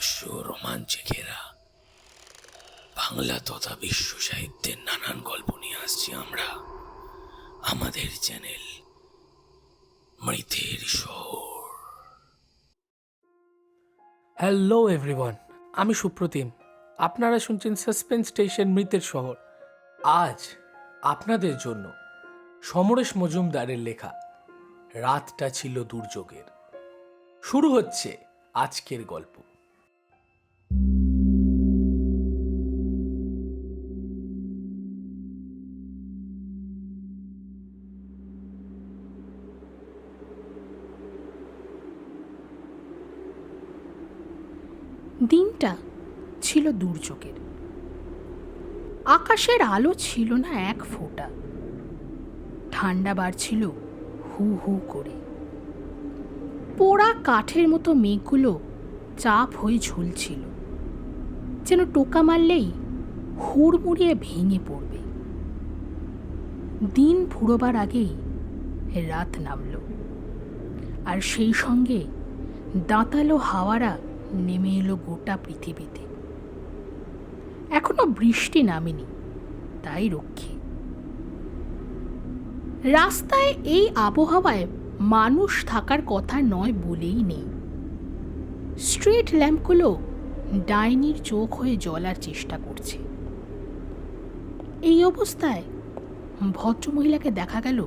রহস্য রোমাঞ্চে ঘেরা বাংলা তথা বিশ্ব সাহিত্যের নানান গল্প নিয়ে আসছি আমরা। আমাদের চ্যানেল মৃতের শহর। হ্যালো এভরিওয়ান আমি সুপ্রতিম। আপনারা শুনছেন সাসপেন্স স্টেশন মৃতের শহর। আজ আপনাদের জন্য সমরেশ মজুমদারের লেখা, রাতটা ছিল দুর্যোগের। শুরু হচ্ছে আজকের গল্প দিনটা ছিল দুর্যোগের আকাশের আলো ছিল না এক ফোঁটা। ঠান্ডা বাড়ছিল হু হু করে। পোড়া কাঠের মতো মেঘগুলো চাপ হয়ে ঝুলছিল, যেন টোকা মারলেই হুড়মুড়িয়ে ভেঙে পড়বে। দিন ফুরোবার আগেই রাত নামল, আর সেই সঙ্গে দাঁতালো হাওয়ারা নেমে এলো গোটা পৃথিবীতে। এখনও বৃষ্টি নামেনি তাই রক্ষী। রাস্তায় এই আবহাওয়ায় মানুষ থাকার কথা নয় বলেই নেই। স্ট্রিট ল্যাম্পগুলো ডাইনির চোখ হয়ে জ্বলার চেষ্টা করছে। এই অবস্থায় ভদ্রমহিলাকে দেখা গেল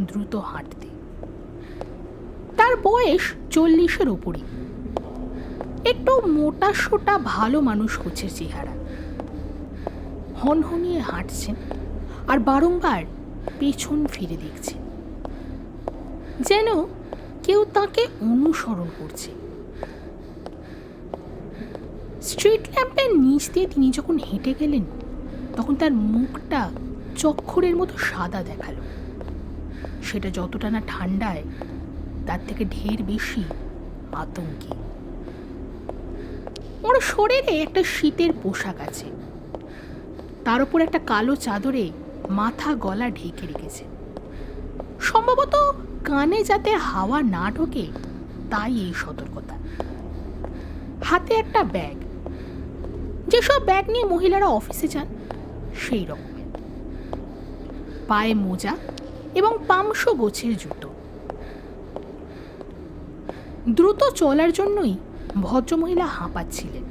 দ্রুত হাঁটতে। তার বয়স চল্লিশের ওপরে একটু মোটা সোটা ভালো মানুষ হচ্ছে চেহারা। হনহনিয়ে হাঁটছেন আর বারংবার পেছন ফিরে দেখছেন যেন কেউ তাকে অনুসরণ করছে। স্ট্রিট ল্যাম্পের নিচ দিয়ে তিনি যখন হেঁটে গেলেন, তখন তার মুখটা চক্ষরের মতো সাদা দেখাল। সেটা যতটা না ঠান্ডায়, তার থেকে ঢের বেশি আতঙ্কে। ওর শরীরে একটা শীতের পোশাক আছে। তার উপর একটা কালো চাদরে মাথা গলা ঢেকে রেখেছে। সম্ভবত কানে যাতে হাওয়া না ঢোকে, তাই এই সতর্কতা। হাতে একটা ব্যাগ। যেসব ব্যাগ নিয়ে মহিলারা অফিসে যান, সেই রকমের। পায়ে মোজা এবং পামশো গোছের জুতো। দ্রুত চলার জন্যই ভদ্রমহিলা হাঁপাচ্ছিলেন।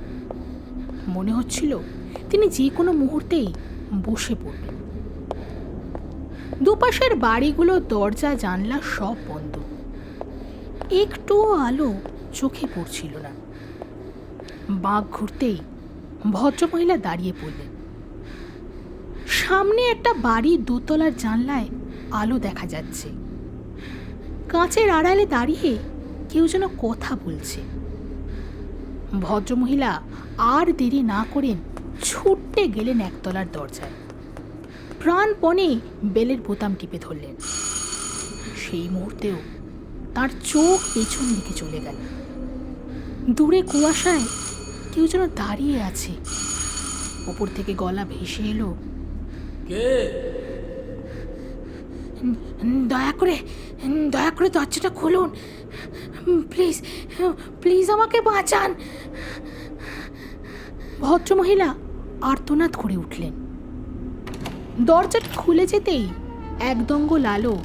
মনে হচ্ছিল তিনি যে কোনো মুহূর্তেই বসে পড়বেন। দুপাশের বাড়িগুলো, দরজা, জানলা সব বন্ধ। একটুও আলো চোখে পড়ছিল না। বাঘ ঘুরতেই ভদ্রমহিলা দাঁড়িয়ে পড়লেন। সামনে একটা বাড়ির দোতলার জানলায় আলো দেখা যাচ্ছে। কাঁচের আড়ালে দাঁড়িয়ে কেউ যেন কথা বলছে। ভদ্রমহিলা আর দেরি না করেন ছুটতে গেলেন একতলার দরজায়। প্রাণপণে বেলের বোতাম টিপে ধরলেন। সেই মুহূর্তেও তার চোখ পেছন দিকে চলে গেল। দূরে কুয়াশায় কেউ যেন দাঁড়িয়ে আছে। ওপর থেকে গলা ভেসে এলো কে? দয়া করে দয়া করে দরজাটা খুলুন। প্লিজ প্লিজ আমাকে বাঁচান। ভদ্রমহিলা আর্তনাদ করে উঠলেন। দরজাটা খুলে যেতেই একদঙ্গ আলো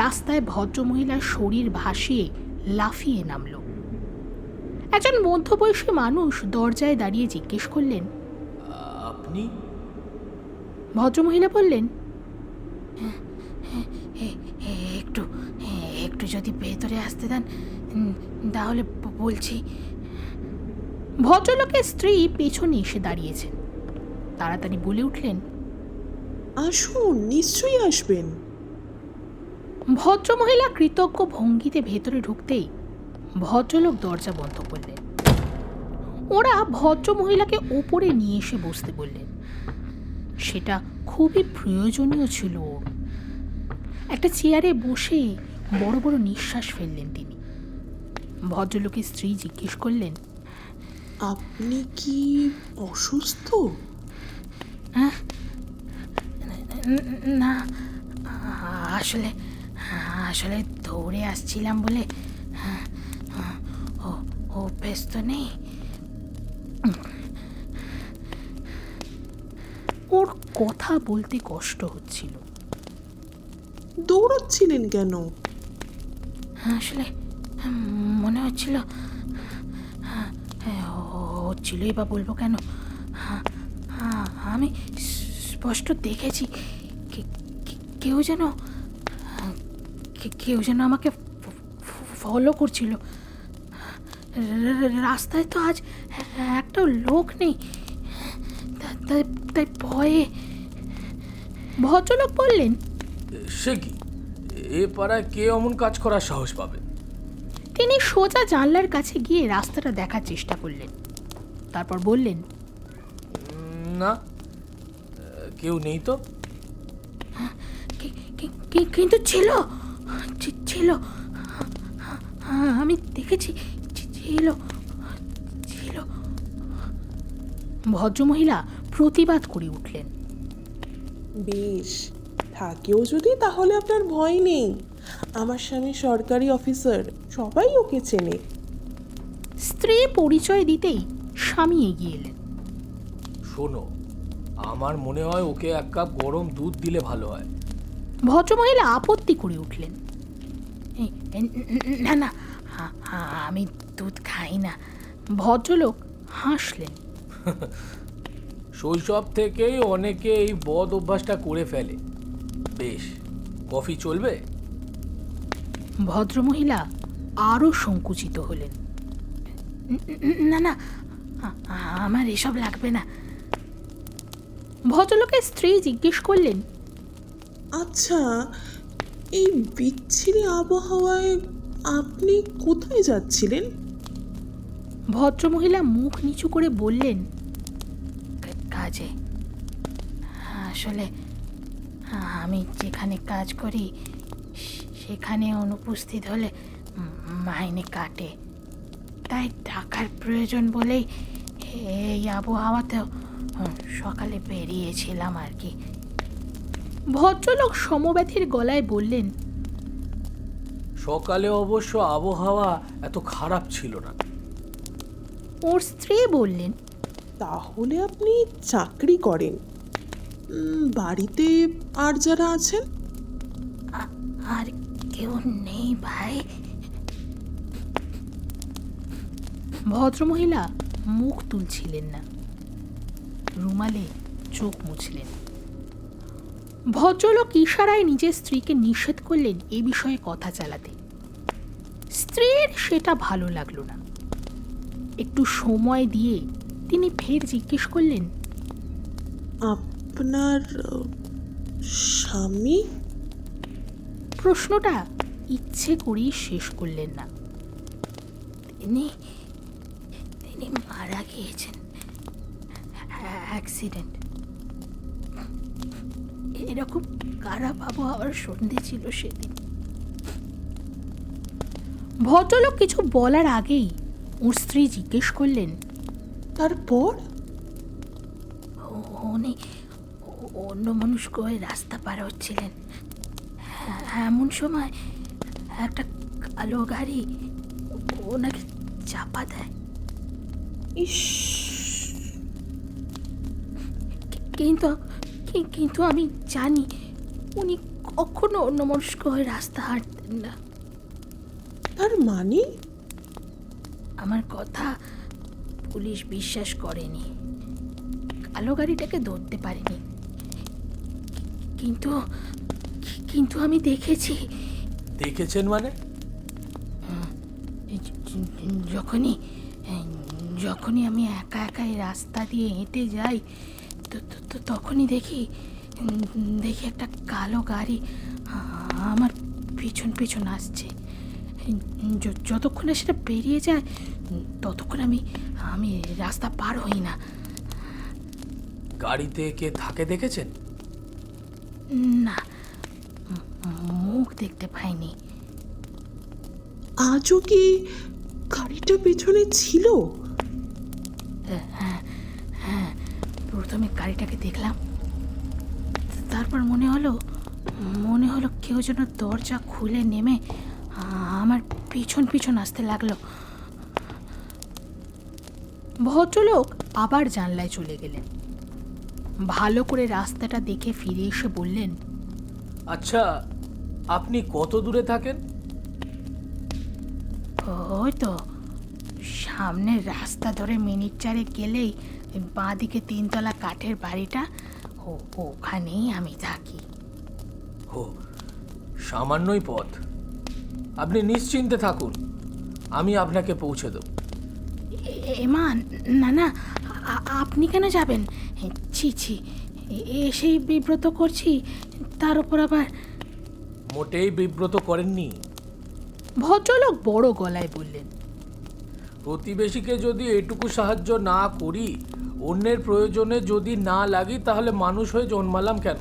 রাস্তায় ভদ্রমহিলার শরীর ভাসিয়ে লাফিয়ে নামল। একজন মধ্যবয়সী মানুষ দরজায় দাঁড়িয়ে জিজ্ঞেস করলেন আপনি? ভদ্রমহিলা বললেন একটু একটু যদি ভেতরে আসতে দেন তাহলে বলছি। ভদ্রলোকের স্ত্রী পেছনে এসে দাঁড়িয়েছেন। তাড়াতাড়ি বলে উঠলেন আসুন নিশ্চয়ই আসবেন। ভদ্রমহিলা কৃতজ্ঞ ভঙ্গিতে ভেতরে ঢুকতেই ভদ্রলোক দরজা বন্ধ করলেন। ওরা ভদ্রমহিলাকে ওপরে নিয়ে এসে বসতে বললেন। সেটা খুবই প্রয়োজনীয় ছিল। ওর একটা চেয়ারে বসে বড় বড় নিঃশ্বাস ফেললেন তিনি। ভদ্রলোকের স্ত্রী জিজ্ঞেস করলেন আপনি কি অসুস্থ? না আসলে আসলে দৌড়ে আসছিলাম বলে ও অভ্যেস তো নেই। ওর কথা বলতে কষ্ট হচ্ছিল। দৌড়াচ্ছিলেন কেন? আসলে মনে হচ্ছিল হচ্ছিলই বা বলব কেন? আমি স্পষ্ট দেখেছি। কেউ যেন কেউ যেন আমাকে ফলো করছিল। রাস্তায় তো আজ একটা লোক নেই। তাই তাই ভয়ে ভদ্রলোক বললেন সে কি? এ পাড়ায় কে অমন কাজ করার সাহস পাবে? তিনি সোজা জানলার কাছে গিয়ে রাস্তাটা দেখার চেষ্টা করলেন। তারপর বললেন না কেউ নেই তো? "কি- কি- কি- কিন্তু ছিল। ছিল। হ্যাঁ, আমি দেখেছি। ছিল। ছিল। ভদ্রমহিলা প্রতিবাদ করে উঠলেন। বেশ। থাকেও যদি তাহলে আপনার ভয় নেই। আমার স্বামী সরকারি অফিসার। সবাই ওকে চেনে। স্ত্রী পরিচয় দিতেই স্বামী এগিয়ে এলেন। শোনো আমার মনে হয় ওকে এক কাপ গরম দুধ দিলে ভালো হয়। ভদ্রমহিলা আপত্তি করে উঠলেন। না না আমি দুধ খাই না। ভদ্রলোক হাসলেন। শৈশব থেকেই অনেকে এই বদ অভ্যাসটা করে ফেলে। বেশ কফি চলবে? ভদ্রমহিলা আরও সংকুচিত হলেন। না না আমার এসব লাগবে না। ভদ্রলোকের স্ত্রী জিজ্ঞেস করলেন আচ্ছা এই বিচ্ছিরি আবহাওয়ায় আপনি কোথায় যাচ্ছিলেন? ভদ্রমহিলা মুখ নিচু করে বললেন "কা- কাজে। আসলে আমি যেখানে কাজ করি সেখানে অনুপস্থিত হলে মাইনে কাটে। তাই টাকার প্রয়োজন বলেই এই আবহাওয়াতেও সকালে বেরিয়েছিলাম আর কি। ভদ্রলোক সমব্যথীর গলায় বললেন সকালে অবশ্য আবহাওয়া এত খারাপ ছিল না। ওর স্ত্রী বললেন তাহলে আপনি চাকরি করেন। উম, বাড়িতে আর যারা আছেন? "আ- আর কেউ নেই ভাই। ভদ্রমহিলা মুখ তুলছিলেন না। রুমালে চোখ মুছলেন। ভদ্রলোক ইশারায় নিজের স্ত্রীকে নিষেধ করলেন এ বিষয়ে কথা চালাতে। স্ত্রীর সেটা ভালো লাগল না। একটু সময় দিয়ে তিনি ফের জিজ্ঞেস করলেন আপনার স্বামী? প্রশ্নটা ইচ্ছে করেই শেষ করলেন না। তিনি তিনি মারা গিয়েছেন। অ্যাক্সিডেন্ট এরকম খারাপ আবহাওয়ার সন্ধে ছিল সেদিন। ভদ্রলোক কিছু বলার আগেই ওর স্ত্রী জিজ্ঞেস করলেন, তারপর? উনি অন্য মানুষ হয়ে রাস্তা পার হচ্ছিলেন। এমন সময় একটা কালো গাড়ি ওনাকে চাপা দেয়। ইস কিন্তু কিন্তু আমি জানি উনি কখনো অন্য মনস্ক হয়ে রাস্তা হাঁটতেন না। তার মানে? আমার কথা পুলিশ বিশ্বাস করেনি। কালো গাড়িটাকে ধরতে পারেনি। কিন্তু কিন্তু আমি দেখেছি। দেখেছেন মানে? যখনই যখনই আমি একা একা এই রাস্তা দিয়ে হেঁটে যাই তো- তো- তো তখনই দেখি দেখি একটা কালো গাড়ি আমার পিছন পিছন আসছে। যতক্ষণে সেটা বেরিয়ে যায় ততক্ষণ আমি আমি রাস্তা পার হই না। গাড়িতে কে থাকে দেখেছেন? না মুখ দেখতে পাইনি। আজও কি গাড়িটা পেছনে ছিল? প্রথমে গাড়িটাকে দেখলাম। তারপর মনে হলো মনে হলো কেউ যেন দরজা খুলে নেমে আমার পিছন পিছন আসতে লাগল। ভদ্রলোক আবার জানলায় চলে গেলেন। ভালো করে রাস্তাটা দেখে ফিরে এসে বললেন আচ্ছা আপনি কত দূরে থাকেন? ওই তো সামনের রাস্তা ধরে মিনিট চারে গেলেই বাঁ দিকে তিনতলা কাঠের বাড়িটা ও ওখানেই আমি থাকি। ও সামান্যই পথ। আপনি নিশ্চিন্তে থাকুন আমি আপনাকে পৌঁছে দেব। এমা না না আপনি কেন যাবেন? ছি ছি এসেই বিব্রত করছি তার উপর আবার মোটেই বিব্রত করেননি। ভদ্রলোক বড় গলায় বললেন প্রতিবেশীকে যদি এটুকু সাহায্য না করি অন্যের প্রয়োজনে যদি না লাগি তাহলে মানুষ হয়ে জন্মালাম কেন?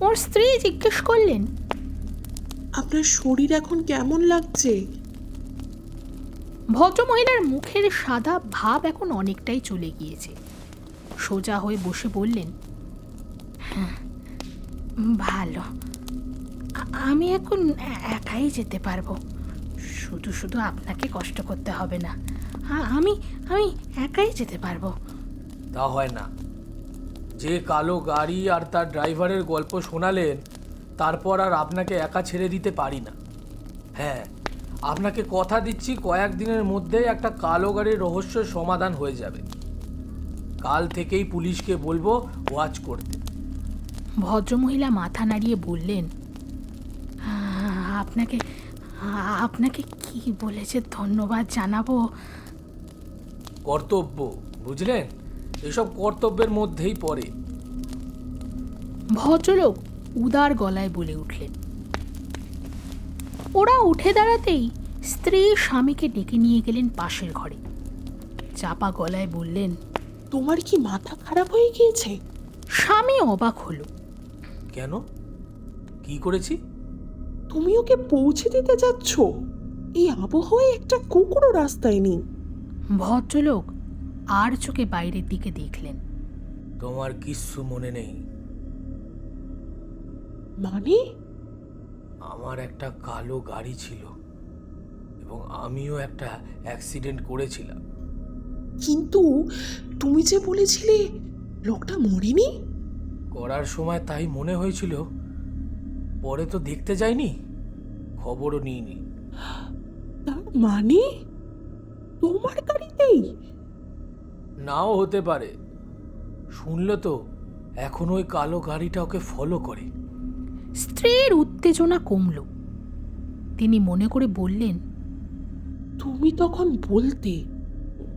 ওর স্ত্রী জিজ্ঞেস করলেন। আপনার শরীর এখন কেমন লাগছে? ভদ্রমহিলার মুখের সাদা ভাব এখন অনেকটাই চলে গিয়েছে। সোজা হয়ে বসে বললেন "হ্যাঁ, ভালো। আমি এখন একাই যেতে পারব। শুধু শুধু আপনাকে কষ্ট করতে হবে না। আমি আমি একাই যেতে পারব। তা হয় না। যে কালো গাড়ি আর তার ড্রাইভারের গল্প শোনালেন তারপর আর আপনাকে একা ছেড়ে দিতে পারি না। হ্যাঁ আপনাকে কথা দিচ্ছি কয়েক দিনের মধ্যেই একটা কালো গাড়ির রহস্য সমাধান হয়ে যাবে। কাল থেকেই পুলিশকে বলব ওয়াচ করতে। ভদ্রমহিলা মাথা নাড়িয়ে বললেন "আ- আপনাকে আপনাকে কি বলেছে ধন্যবাদ জানাব? কর্তব্য বুঝলেন? এসব কর্তব্যের মধ্যেই পড়ে। ভদ্রলোক উদার গলায় বলে উঠলেন ওরা উঠে দাঁড়াতেই স্ত্রী স্বামীকে ডেকে নিয়ে গেলেন পাশের ঘরে। চাপা গলায় বললেন তোমার কি মাথা খারাপ হয়ে গিয়েছে? স্বামী অবাক হলো। কেন? কি করেছি? তুমি ওকে পৌঁছে দিতে যাচ্ছ। এই আবহাওয়ায় একটা কুকুরও রাস্তায় নেই। ভদ্রলোক আর চোখে বাইরের দিকে দেখলেন। তোমার কিচ্ছু মনে নেই। মানে? আমার একটা কালো গাড়ি ছিল এবং আমিও একটা অ্যাক্সিডেন্ট করেছিলাম। কিন্তু তুমি যে বলেছিলে লোকটা মরেনি? করার সময় তাই মনে হয়েছিল পরে তো দেখতে যাইনি খবরও নিইনি। মানে? তোমার গাড়িতেই? নাও হতে পারে। শুনলে তো এখন ওই কালো গাড়িটা ওকে ফলো করে। স্ত্রীর উত্তেজনা কমল। তিনি মনে করে বললেন তুমি তখন বলতে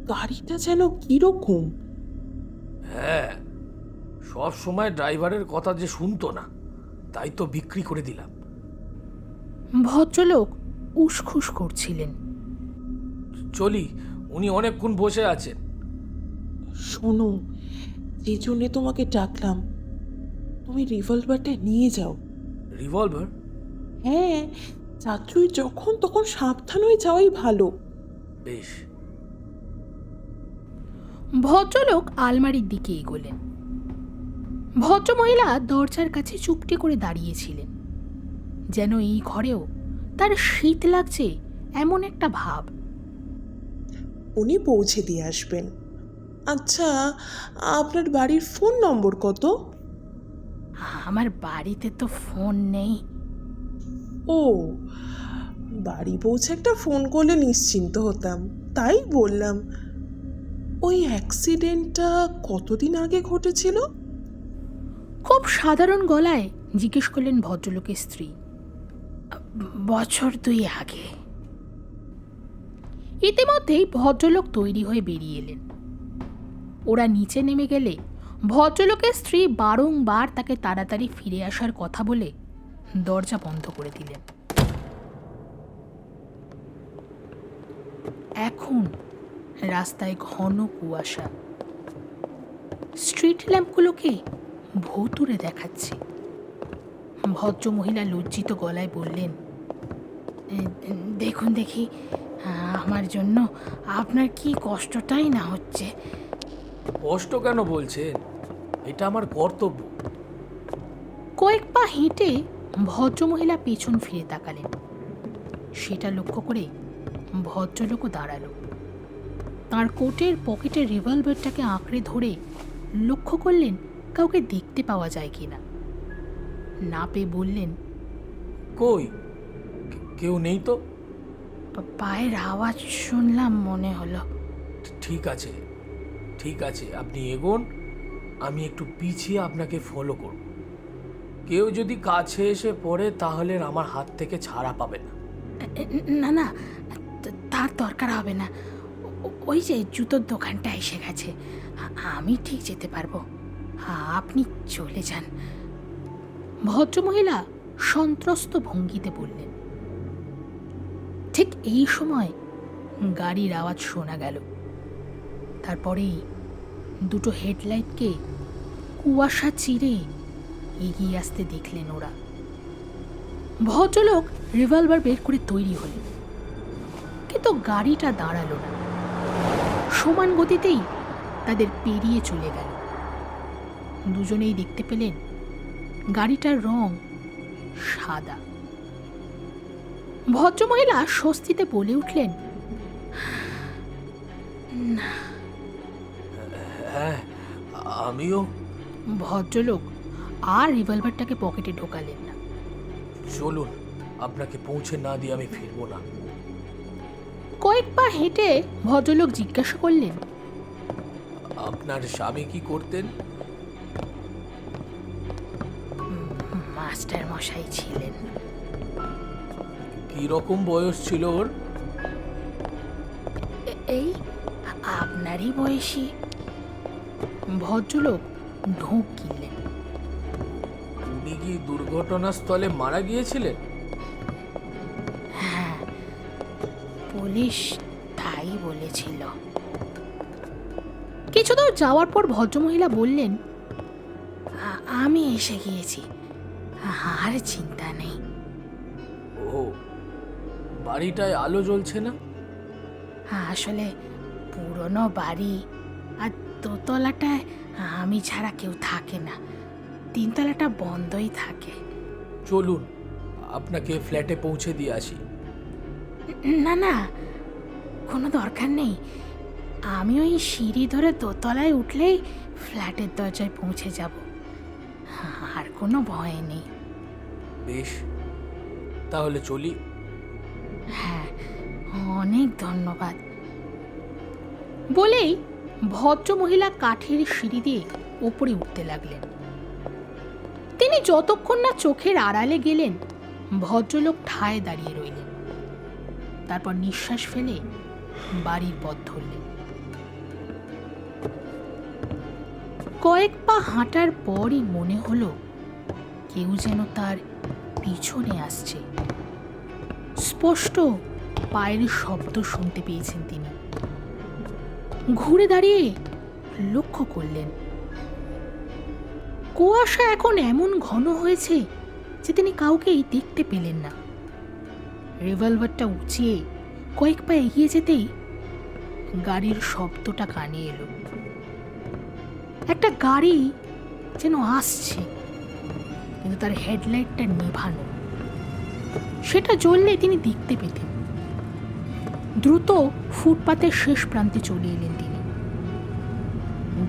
গাড়িটা যেন কীরকম? হ্যাঁ সব সময় ড্রাইভারের কথা যে শুনতো না তাই তো বিক্রি করে দিলাম। ভদ্রলোক উসখুস করছিলেন। চলি উনি অনেকক্ষণ বসে আছেন। শোনো যে জন্যে তোমাকে ডাকলাম। তুমি রিভলভারটা নিয়ে যাও। রিভলভার হ্যাঁ চাচুই যখন তখন সাবধান হয়ে যাওয়াই ভালো। বেশ। ভদ্রলোক আলমারির দিকে এগোলেন। ভদ্রমহিলা দরজার কাছে চুপটি করে দাঁড়িয়েছিলেন। যেন এই ঘরেও তার শীত লাগছে এমন একটা ভাব। উনি পৌঁছে দিয়ে আসবেন। আচ্ছা আপনার বাড়ির ফোন নম্বর কত? আমার বাড়িতে তো ফোন নেই। ও বাড়ি পৌঁছে একটা ফোন করলে নিশ্চিন্ত হতাম তাই বললাম। ওই অ্যাক্সিডেন্টটা কতদিন আগে ঘটেছিল? খুব সাধারণ গলায় জিজ্ঞেস করলেন ভদ্রলোকের স্ত্রী। বছর দুই আগে। ইতিমধ্যেই ভদ্রলোক তৈরি হয়ে বেরিয়ে এলেন। ওরা নিচে নেমে গেলে ভদ্রলোকের স্ত্রী বারংবার তাকে তাড়াতাড়ি ফিরে আসার কথা বলে দরজা বন্ধ করে দিলেন। এখন রাস্তায় ঘন কুয়াশা। স্ট্রিট ল্যাম্পগুলোকে ভৌতুরে দেখাচ্ছে। ভদ্র মহিলা লজ্জিত গলায় বললেন, দেখুন দেখি, আমার জন্য আপনার কি কষ্টটাই না হচ্ছে? কষ্ট কেন বলছেন? এটা আমার কর্তব্য। কয়েক পা হেঁটে ভদ্রমহিলা পেছন ফিরে তাকালেন। সেটা লক্ষ্য করে ভদ্রলোকও দাঁড়াল। তার কোটের পকেটের রিভলভারটাকে আঁকড়ে ধরে লক্ষ্য করলেন কাউকে দেখতে পাওয়া যায় কিনা। না না পেয়ে বললেন কই? কেউ নেই তো? পায়ের আওয়াজ শুনলাম মনে হলো। ঠিক আছে। ঠিক আছে, আপনি এগোন, আমি একটু পিছিয়ে আপনাকে ফলো করব। কেউ যদি কাছে এসে পড়ে, তাহলে আমার হাত থেকে ছাড়া পাবে না। না না তার দরকার হবে না। ওই যে জুতোর দোকানটা এসে গেছে। আমি ঠিক যেতে পারব। আপনি চলে যান। ভদ্রমহিলা সন্ত্রস্ত ভঙ্গিতে বললেন, ঠিক এই সময় গাড়ির আওয়াজ শোনা গেল। তারপরেই দুটো হেডলাইটকে কুয়াশা চিরে এগিয়ে আসতে দেখলেন ওরা। ভদ্রলোক রিভলভার বের করে তৈরি হলেন, কিন্তু গাড়িটা দাঁড়াল না। সমান গতিতেই তাদের পেরিয়ে চলে গেল। দুজনেই দেখতে পেলেন গাড়িটার রং সাদা। ভদ্রমহিলা স্বস্তিতে বলে উঠলেন হ্যাঁ আমিও। ভদ্রলোক আর রিভলভারটাকে পকেটে ঢোকালেন না। চলুন আপনাকে পৌঁছে না দিয়ে আমি ফিরবো না। কয়েক পা হেঁটে ভদ্রলোক জিজ্ঞাসা করলেন আপনার স্বামী কি করতেন? মাস্টার মশাই ছিলেন। কি রকম বয়স ছিল ওর? এই আপনারই বয়সী। ভদ্রলোক ঢোক কিনলেন। উনি কি দুর্ঘটনাস্থলে মারা গিয়েছিলেন? হ্যাঁ পুলিশ তাই বলেছিল। কিছু দূর যাওয়ার পর ভদ্রমহিলা বললেন "আ- আমি এসে গিয়েছি। আর চিন্তা নেই। ও বাড়িটায় আলো জ্বলছে না? আসলে পুরনো বাড়ি দোতলাটায় আমি ছাড়া কেউ থাকে না। তিনতলাটা বন্ধই থাকে। চলুন আপনাকে ফ্ল্যাটে পৌঁছে দিয়ে আসি। না না কোনো দরকার নেই। আমি ওই সিঁড়ি ধরে দোতলায় উঠলেই ফ্ল্যাটের দরজায় পৌঁছে যাব। আর কোনো ভয় নেই। বেশ তাহলে চলি। হ্যাঁ অনেক ধন্যবাদ। বলেই ভদ্রমহিলা কাঠের সিঁড়ি দিয়ে ওপরে উঠতে লাগলেন। তিনি যতক্ষণ না চোখের আড়ালে গেলেন, ভদ্রলোক ঠায় দাঁড়িয়ে রইলেন। তারপর নিঃশ্বাস ফেলে বাড়ির পথ ধরলেন। কয়েক পা হাঁটার পরই মনে হলো কেউ যেন তার পিছনে আসছে। স্পষ্ট পায়ের শব্দ শুনতে পেয়েছেন তিনি। ঘুরে দাঁড়িয়ে লক্ষ্য করলেন। কুয়াশা এখন এমন ঘন হয়েছে যে তিনি কাউকেই দেখতে পেলেন না। রিভলভারটা উঁচিয়ে কয়েক পা এগিয়ে যেতেই গাড়ির শব্দটা কানে এলো। একটা গাড়ি যেন আসছে, কিন্তু তার হেডলাইটটা নেভানো। সেটা জ্বললে তিনি দেখতে পেতেন। দ্রুত ফুটপাতের শেষ প্রান্তে চলে এলেন তিনি।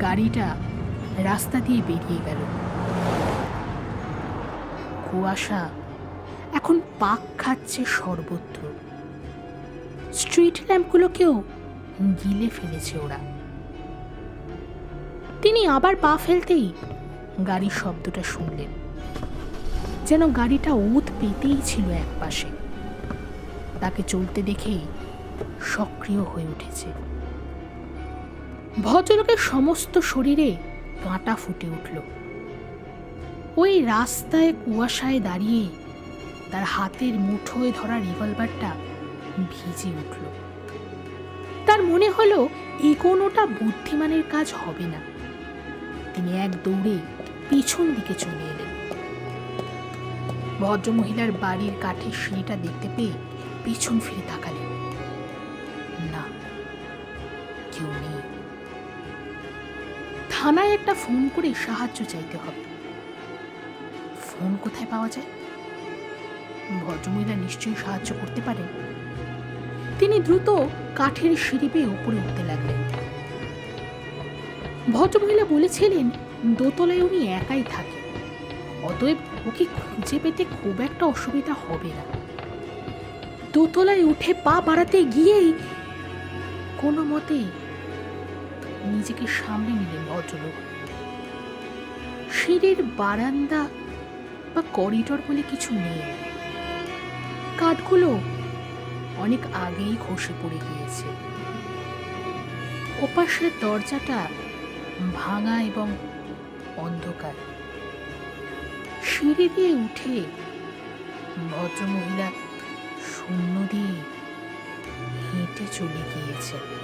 গাড়িটা রাস্তা দিয়ে বেরিয়ে গেল। কুয়াশা এখন পাক খাচ্ছে সর্বত্র। স্ট্রিট ল্যাম্পগুলোকেও গিলে ফেলেছে ওরা। তিনি আবার পা ফেলতেই গাড়ির শব্দটা শুনলেন। যেন গাড়িটা ওত পেতেই ছিল এক পাশে তাকে চলতে দেখেই সক্রিয় হয়ে উঠেছে। ভদ্রলোকের সমস্ত শরীরে কাঁটা ফুটে উঠল। ওই রাস্তায় কুয়াশায় দাঁড়িয়ে তার হাতের মুঠোয় ধরা রিভলভারটা ভিজে উঠল। তার মনে হলো এগোনোটা বুদ্ধিমানের কাজ হবে না। তিনি এক দৌড়ে পিছন দিকে চলে এলেন। ভদ্রমহিলার বাড়ির কাঠের সিঁড়িটা দেখতে পেয়ে পিছন ফিরে তাকালেন। থানায় একটা ফোন করে সাহায্য চাইতে হবে। ফোন কোথায় পাওয়া যায়? ভদ্রমহিলা নিশ্চয়ই সাহায্য করতে পারেন। তিনি দ্রুত কাঠের সিঁড়ি উপরে উঠতে লাগলেন। ভদ্রমহিলা বলেছিলেন, দোতলায় উনি একাই থাকেন। অতএব ওকে খুঁজে পেতে খুব একটা অসুবিধা হবে না। দোতলায় উঠে পা বাড়াতে গিয়েই কোনো মতে নিজেকে সামনে নিলেন ভদ্রলোক। সিঁড়ির বারান্দা বা করিডর বলে কিছু নেই। কাঠগুলো অনেক আগেই খসে পড়ে গিয়েছে। ওপাশের দরজাটা ভাঙা এবং অন্ধকার। সিঁড়ি দিয়ে উঠে ভদ্রমহিলা শূন্য দিয়ে হেঁটে চলে গিয়েছে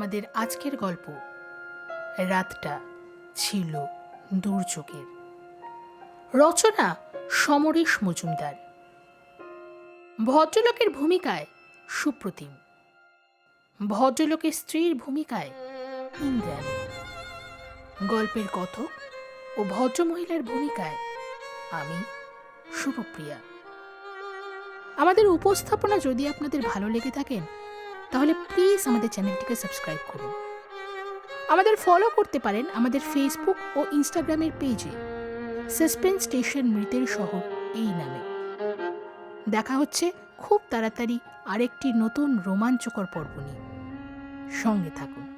আমাদের আজকের গল্প। রাতটা ছিল দুর্যোগের। রচনা সমরেশ মজুমদার। ভদ্রলোকের ভূমিকায় সুপ্রতিম। ভদ্রলোকের স্ত্রীর ভূমিকায় ইন্দ্রাণী। গল্পের কথক ও ভদ্রমহিলার ভূমিকায় আমি, শুভপ্রিয়া। আমাদের উপস্থাপনা যদি আপনাদের ভালো লেগে থাকেন তাহলে প্লিজ আমাদের চ্যানেলটিকে সাবস্ক্রাইব করুন। আমাদের ফলো করতে পারেন আমাদের ফেসবুক ও ইনস্টাগ্রামের পেজে সাসপেন্স স্টেশন মৃতের শহর এই নামে। দেখা হচ্ছে খুব তাড়াতাড়ি আরেকটি নতুন রোমাঞ্চকর পর্ব নিয়ে। সঙ্গে থাকুন।